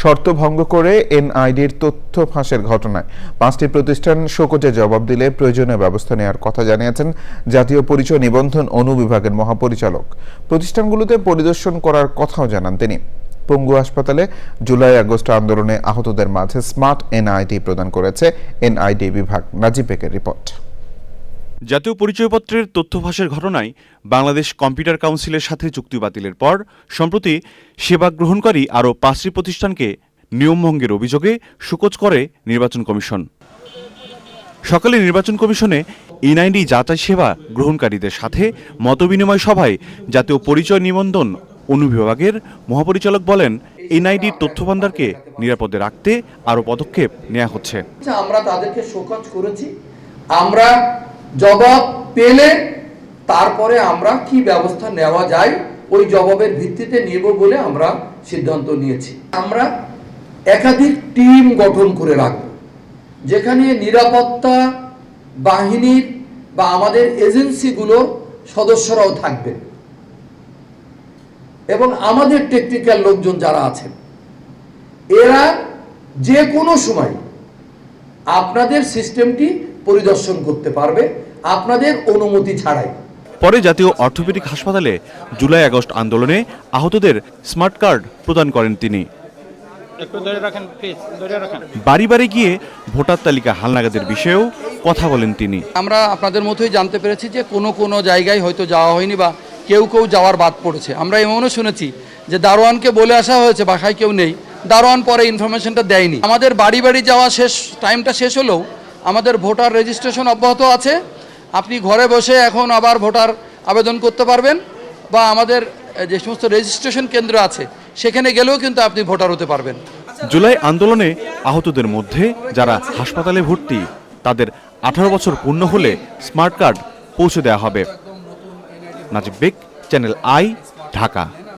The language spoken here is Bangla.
শর্ত ভঙ্গ করে এনআইডির তথ্য ফাঁসের ঘটনায়। পাঁচটি প্রতিষ্ঠান শোকজে জবাব দিলে প্রয়োজনীয় ব্যবস্থা নেওয়ার কথা জানিয়েছেন জাতীয় পরিচয় নিবন্ধন অনুবিভাগের মহাপরিচালক। প্রতিষ্ঠানগুলোতে পরিদর্শন করার কথাও জানান তিনি। পঙ্গু হাসপাতালে জুলাই আগস্ট আন্দোলনে আহতদের মাঝে স্মার্ট এনআইডি প্রদান করেছে এনআইডি বিভাগ। নাজিব বেকের রিপোর্ট। জাতীয় পরিচয়পত্রের তথ্য ফাঁসের ঘটনায় বাংলাদেশ কম্পিউটার কাউন্সিলের সাথে চুক্তি বাতিলের পর সম্প্রতি সেবা গ্রহণকারী আরও পাঁচটি প্রতিষ্ঠানকে নিয়মভঙ্গের অভিযোগে সুকোচ করে নির্বাচন কমিশন। সকালে নির্বাচন কমিশনে এনআইডি যাচাই সেবা গ্রহণকারীদের সাথে মতবিনিময় সভায় জাতীয় পরিচয় নিবন্ধন অনুবিভাগের মহাপরিচালক বলেন এনআইডির তথ্য ভান্ডারকে নিরাপদে রাখতে আরও পদক্ষেপ নেওয়া হচ্ছে। আচ্ছা, আমরা তাদেরকে শোকজ করেছি। আমরা জবাব পেলে তারপরে আমরা কি ব্যবস্থা নেওয়া যায়, ওই জবাবের ভিত্তিতে নেব বলে আমরা সিদ্ধান্ত নিয়েছি। আমরা একাধিক টিম গঠন করে রাখব, যেখানে নিরাপত্তা বাহিনীর বা আমাদের এজেন্সিগুলোর সদস্যরাও থাকবে এবং আমাদের টেকনিক্যাল লোকজন যারা আছেন, এরা যে কোনো সময় আপনাদের সিস্টেমটি পরিদর্শন করতে পারবে আপনাদের অনুমতি ছাড়াই। পরে জাতীয় অর্থোপেডিক হাসপাতালে জুলাই আগস্ট আন্দোলনে আহতদের স্মার্ট কার্ড প্রদান করেন তিনি। একটু ধরে রাখেন প্লিজ ধরে রাখেন। বাড়ি বাড়ি গিয়ে ভোটার তালিকা হালনাগাদের বিষয়েও কথা বলেন তিনি। আমরা আপনাদের মতোই জানতে পেরেছি যে কোনো কোনো জায়গায় হয়তো যাওয়া হয়নি বা কেউ কেউ যাওয়ার বাদ পড়েছে। আমরা এমনও শুনেছি যে দারোয়ানকে বলে আসা হয়েছে বাসায় কেউ নেই। দারোয়ান পরে ইনফরমেশনটা দেয়নি। আমাদের বাড়ি বাড়ি যাওয়া শেষ টাইমটা শেষ হলেও আমাদের ভোটার রেজিস্ট্রেশন অব্যাহত আছে। আপনি ঘরে বসে এখন আবার ভোটার আবেদন করতে পারবেন বা আমাদের যে সমস্ত রেজিস্ট্রেশন কেন্দ্র আছে, সেখানে গেলেও কিন্তু আপনি ভোটার হতে পারবেন। জুলাই আন্দোলনে আহতদের মধ্যে যারা হাসপাতালে ভর্তি, তাদের আঠারো বছর পূর্ণ হলে স্মার্ট কার্ড পৌঁছে দেওয়া হবে। Najib Baig, channel I, Dhaka.